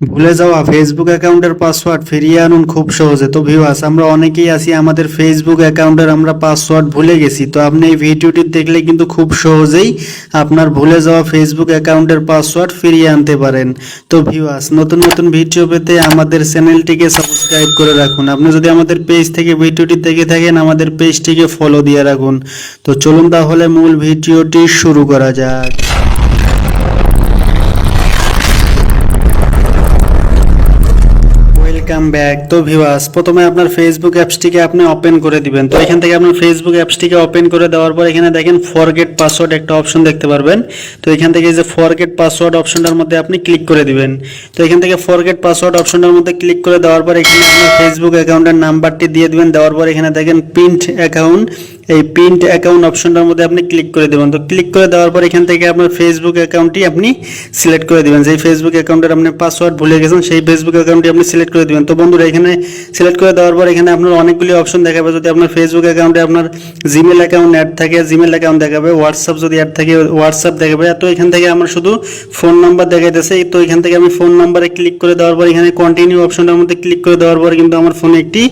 ভুলে যাওয়া ফেসবুক অ্যাকাউন্টের পাসওয়ার্ড ফিরিয়ে আনুন খুব সহজে। তো ভিউয়ার্স আমরা অনেকেই আছি, আমাদের ফেসবুক অ্যাকাউন্টের আমরা পাসওয়ার্ড ভুলে গেছি। তো আপনি এই ভিডিওটি দেখলে কিন্তু খুব সহজেই আপনার ভুলে যাওয়া ফেসবুক অ্যাকাউন্টের পাসওয়ার্ড ফিরিয়ে আনতে পারেন। তো ভিউয়ার্স নতুন নতুন ভিডিও পেতে আমাদের চ্যানেলটিকে সাবস্ক্রাইব করে রাখুন। আপনি যদি আমাদের পেজ থেকে ভিডিওটি দেখে থাকেন, আমাদের পেজটিকে ফলো দিয়ে রাখুন। তো চলুন তাহলে মূল ভিডিওটি শুরু করা যাক। ওয়েলকাম ব্যাক তো ভিভাস প্রথমে আপনার ফেসবুক অ্যাপসটিকে আপনি ওপেন করে দিবেন। তো এখান থেকে আপনার ফেসবুক অ্যাপসটিকে ওপেন করে দেওয়ার পর এখানে দেখেন ফরগেট পাসওয়ার্ড একটা অপশন দেখতে পারবেন। তো এখান থেকে যে ফরগেট পাসওয়ার্ড অপশনটার মধ্যে আপনি ক্লিক করে দিবেন। তো এখান থেকে ফরগেট পাসওয়ার্ড অপশনটার মধ্যে ক্লিক করে দেওয়ার পর এখানে আপনার ফেসবুক অ্যাকাউন্টের নাম্বারটি দিয়ে দিবেন। দেওয়ার পর এখানে দেখেন প্রিন্ট অ্যাকাউন্ট এই প্রিন্ট অ্যাকাউন্ট অপশনটার মধ্যে আপনি ক্লিক করে দেবেন। তো ক্লিক করে দেওয়ার পর এখান থেকে আপনার ফেসবুক অ্যাকাউন্টটি আপনি সিলেক্ট করে দেবেন। যেই ফেসবুক অ্যাকাউন্টের আপনি পাসওয়ার্ড ভুলে গেছেন, সেই ফেসবুক অ্যাকাউন্টটি আপনি সিলেক্ট করে দিবেন। তো বন্ধুরা, এখানে সিলেক্ট করে দেওয়ার পর এখানে আপনার অনেকগুলি অপশন দেখাবে। যদি আপনার ফেসবুক অ্যাকাউন্টে আপনার জিমেল অ্যাকাউন্ট অ্যাড থাকে জিমেল অ্যাকাউন্ট দেখাবে হোয়াটসঅ্যাপ যদি অ্যাড থাকে হোয়াটসঅ্যাপ দেখাবে। তো এখান থেকে আমার শুধু ফোন নাম্বার দেখাইতেছে। তো এখান থেকে আমি ফোন নাম্বারে ক্লিক করে দেওয়ার পর এখানে কন্টিনিউ অপশনটার মধ্যে ক্লিক করে দেওয়ার পর কিন্তু আমার ফোনে একটি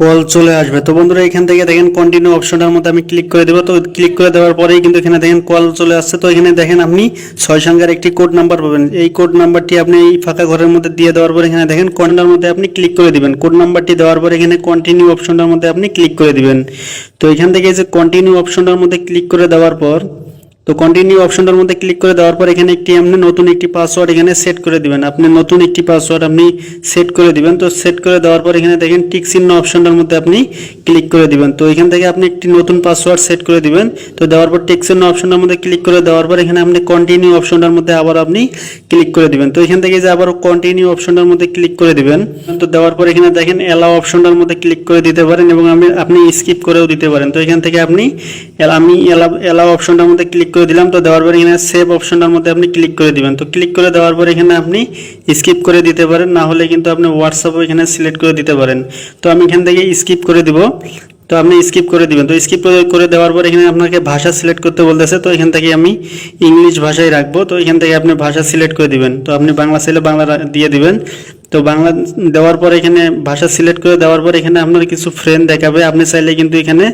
কল চলে আসবে। তো বন্ধুরা, এখান থেকে দেখেন কন্টিনিউ অপশনটার মধ্যে আমি ক্লিক করে দেবো। তো ক্লিক করে দেওয়ার পরেই কিন্তু এখানে দেখেন কল চলে আসছে। তো এখানে দেখেন আপনি ছয় সংখ্যার একটি কোড নাম্বার পাবেন। এই কোড নাম্বারটি আপনি এই ফাঁকা ঘরের মধ্যে দিয়ে দেওয়ার পর এখানে দেখেন কোডটার মধ্যে আপনি ক্লিক করে দিবেন। কোড নাম্বারটি দেওয়ার পর এখানে কন্টিনিউ অপশনটার মধ্যে আপনি ক্লিক করে দিবেন। তো এখান থেকে যে কন্টিনিউ অপশনটার মধ্যে ক্লিক করে দেওয়ার পর তো কন্টিনিউ অপশনটার মধ্যে ক্লিক করে দেওয়ার পর এখানে একটি আপনি নতুন একটি পাসওয়ার্ড এখানে সেট করে দিবেন। আপনি নতুন একটি পাসওয়ার্ড আপনি সেট করে দিবেন। তো সেট করে দেওয়ার পর এখানে দেখেন টিক চিহ্ন অপশনটার মধ্যে আপনি ক্লিক করে দিবেন। তো এখান থেকে আপনি একটি নতুন পাসওয়ার্ড সেট করে দিবেন। তো দেওয়ার পর টিক চিহ্ন অপশনটার মধ্যে ক্লিক করে দেওয়ার পর এখানে আপনি কন্টিনিউ অপশনটার মধ্যে আবার আপনি ক্লিক করে দিবেন। তো এখান থেকে যে আবার কন্টিনিউ অপশনটার মধ্যে ক্লিক করে দিবেন, তো দেওয়ার পর এখানে দেখেন এলাও অপশনটার মধ্যে ক্লিক করে দিতে পারেন এবং আমি, আপনি স্কিপ করেও দিতে পারেন। তো এখান থেকে আপনি, আমি এলাও অপশনটার মধ্যে ক্লিক করে দিলাম, তো দেওয়ার পর এখানে সেভ অপশনটার মধ্যে আপনি ক্লিক করে দিবেন। তো ক্লিক করে দেওয়ার পর এখানে আপনি স্কিপ করে দিতে পারেন, না হলে কিন্তু আপনি হোয়াটসঅ্যাপও এখানে সিলেক্ট করে দিতে পারেন। তো আমি এখান থেকে স্কিপ করে দিব। তো আপনি স্কিপ করে দিবেন। তো স্কিপ করে দেওয়ার পর এখানে আপনাকে ভাষা সিলেক্ট করতে বলতেছে। তো এখান থেকে আমি ইংলিশ ভাষায় রাখব। তো এখান থেকে আপনি ভাষা সিলেক্ট করে দিবেন। তো আপনি বাংলা চাইলে বাংলা দিয়ে দিবেন। তো বাংলা দেওয়ার পর এখানে, ভাষা সিলেক্ট করে দেওয়ার পর এখানে আপনার কিছু ফ্রেন্ড দেখাবে। আপনি চাইলে কিন্তু এখানে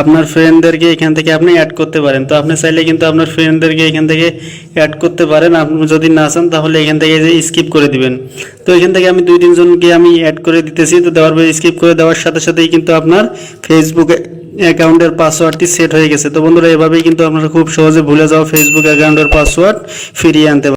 আপনার ফ্রেন্ডদেরকে এখান থেকে আপনি অ্যাড করতে পারেন। তো আপনি চাইলে কিন্তু আপনার ফ্রেন্ডদেরকে এখান থেকে অ্যাড করতে পারেন। আপনি যদি না চান তাহলে এখান থেকে যে স্কিপ করে দিবেন। তো এখান থেকে আমি দুই তিনজনকে আমি অ্যাড করে দিতেছি। তো দেওয়ার পর স্কিপ করে দেওয়ার সাথে সাথেই কিন্তু আপনার ফেসবুকে অ্যাকাউন্টের পাসওয়ার্ডটি সেট হয়ে গেছে। তো বন্ধুরা, এভাবেই কিন্তু আপনারা খুব সহজে ভুলে যাওয়া ফেসবুক অ্যাকাউন্টের পাসওয়ার্ড ফিরিয়ে আনতে।